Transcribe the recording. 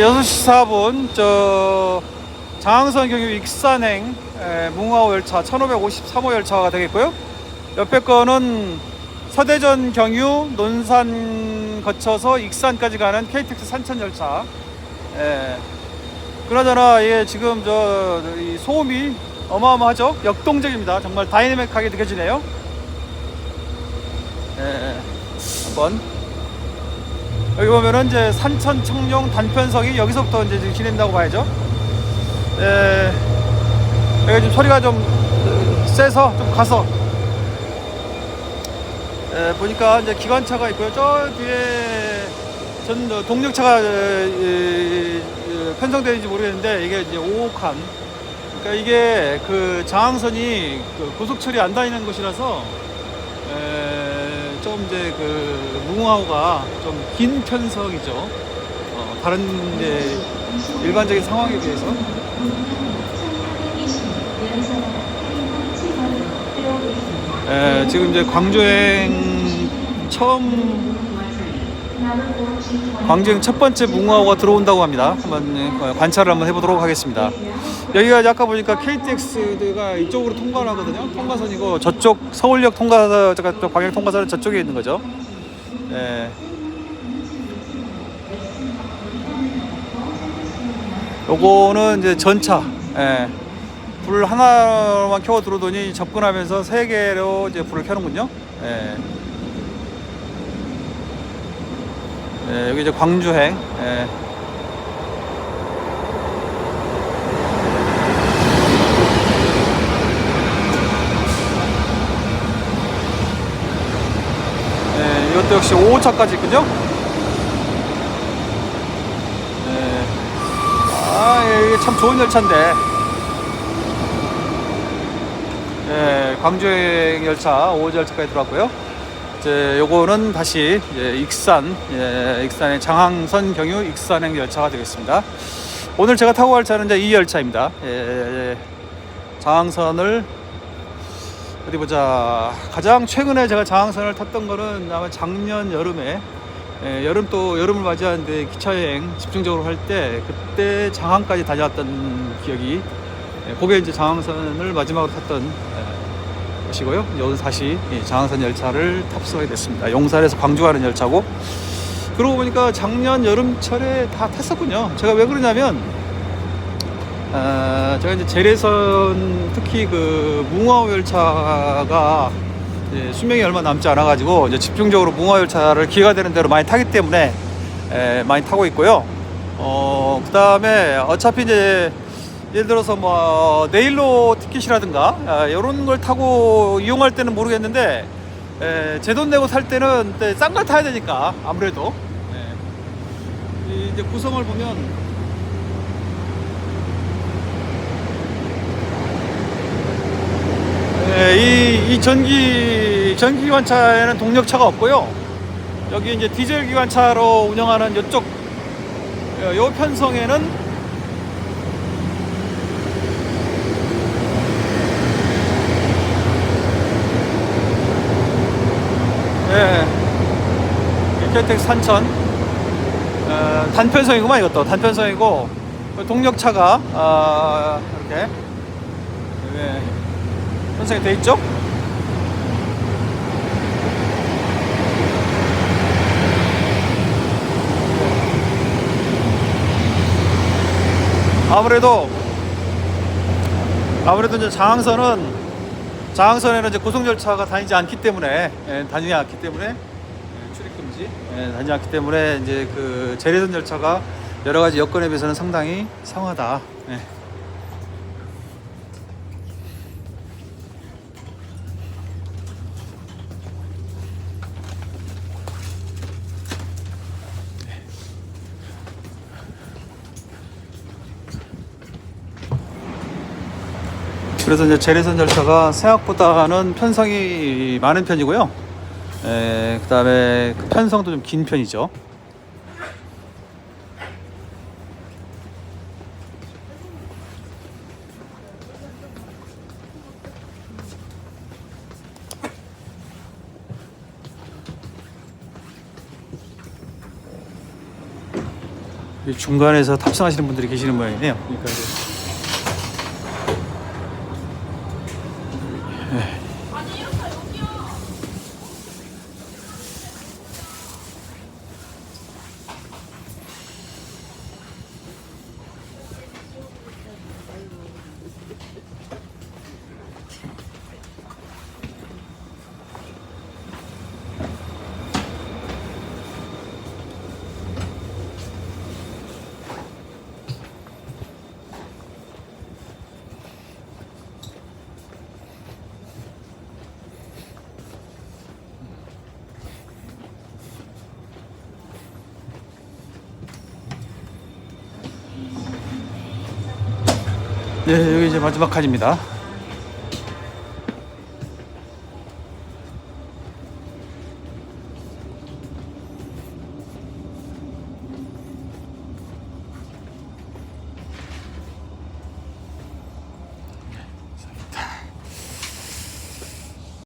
6시 4분 저 장항선 경유 익산행 에, 뭉화호 열차 1553호 열차가 되겠고요. 옆에 거는 서대전 경유 논산 거쳐서 익산까지 가는 KTX 산천 열차. 예. 그나저나 이게 지금 저이 소음이 어마어마하죠. 역동적입니다. 정말 다이내믹하게 느껴지네요. 예. 한번 여기 보면은 이제 산천 청룡 단편석이 여기서부터 이제 좀 지낸다고 봐야죠. 예, 여기 좀 소리가 좀 어, 세서 좀 가서 예, 보니까 이제 기관차가 있고요. 저 뒤에 전 어, 동력차가 어, 예, 예, 편성되는지 모르겠는데 이게 이제 5칸. 그러니까 이게 그 장항선이 그 고속 처리 안 다니는 곳이라서 에, 좀 이제 그 무궁화호가 좀 긴 편성이죠. 어, 다른 이제 일반적인 상황에 비해서. 에, 지금 이제 광주행 처음 광주행 첫 번째 무궁화호가 들어온다고 합니다. 한번 예, 관찰을 한번 해보도록 하겠습니다. 여기가 아까 보니까 KTX가 이쪽으로 통과를 하거든요. 통과선이고 저쪽 서울역 통과선, 저 방향 통과선은 저쪽에 있는 거죠. 예. 요거는 이제 전차. 예. 불 하나만 켜고 들어오더니 접근하면서 세 개로 이제 불을 켜는군요. 예. 예, 여기 이제 광주행. 예. 예, 이것도 역시 5호차까지 있군요. 예. 아, 예, 이게 참 좋은 열차인데. 예, 광주행 열차 5호 열차까지 들어왔고요. 이제 요거는 다시 이제 익산, 예, 익산의 장항선 경유 익산행 열차가 되겠습니다. 오늘 제가 타고 갈 차는 이제 이 열차입니다. 예, 예, 예. 장항선을 어디 보자. 가장 최근에 제가 장항선을 탔던 거는 아마 작년 여름에 예, 여름 또 여름을 맞이하는데 기차 여행 집중적으로 할 때 그때 장항까지 다녀왔던 기억이 예, 그게 이제 장항선을 마지막으로 탔던 예, 이제 오늘 다시 이 장항선 열차를 탑승하게 됐습니다. 용산에서 광주 가는 열차고 그러고 보니까 작년 여름철에 다 탔었군요. 제가 왜 그러냐면 어, 제가 이제 재래선 특히 그 뭉화호 열차가 수명이 얼마 남지 않아 가지고 이제 집중적으로 뭉화 열차를 기회가 되는 대로 많이 타기 때문에 에, 많이 타고 있고요. 어, 그다음에 어차피 이제 예를 들어서 뭐 내일로 티켓이라든가 아, 이런 걸 타고 이용할 때는 모르겠는데 제 돈 내고 살 때는 싼 걸 타야 되니까 아무래도 예. 이 이제 구성을 보면 예, 이, 이 전기 전기 기관차에는 동력차가 없고요. 여기 이제 디젤 기관차로 운영하는 이쪽 어, 요 편성에는 예, KTX 산천. 어, 단편성이구만 이것도. 단편성이고 동력차가 아, 이렇게. 예, 편성이 돼 있죠. 아무래도 아무래도 이제 장항선은 장항선에는 이제 고속 열차가 다니지 않기 때문에 예, 다니지 않기 때문에 금지 예, 않기 때문에 이제 그 재래선 열차가 여러 가지 여건에 비해서는 상당히 상하다. 예. 그래서 이제 재래선 열차가 생각보다는 편성이 많은 편이고요. 예, 그다음에 그 편성도 좀 긴 편이죠. 중간에서 탑승하시는 분들이 계시는 모양이네요. 그러니까 네, 여기 이제 마지막 칸입니다.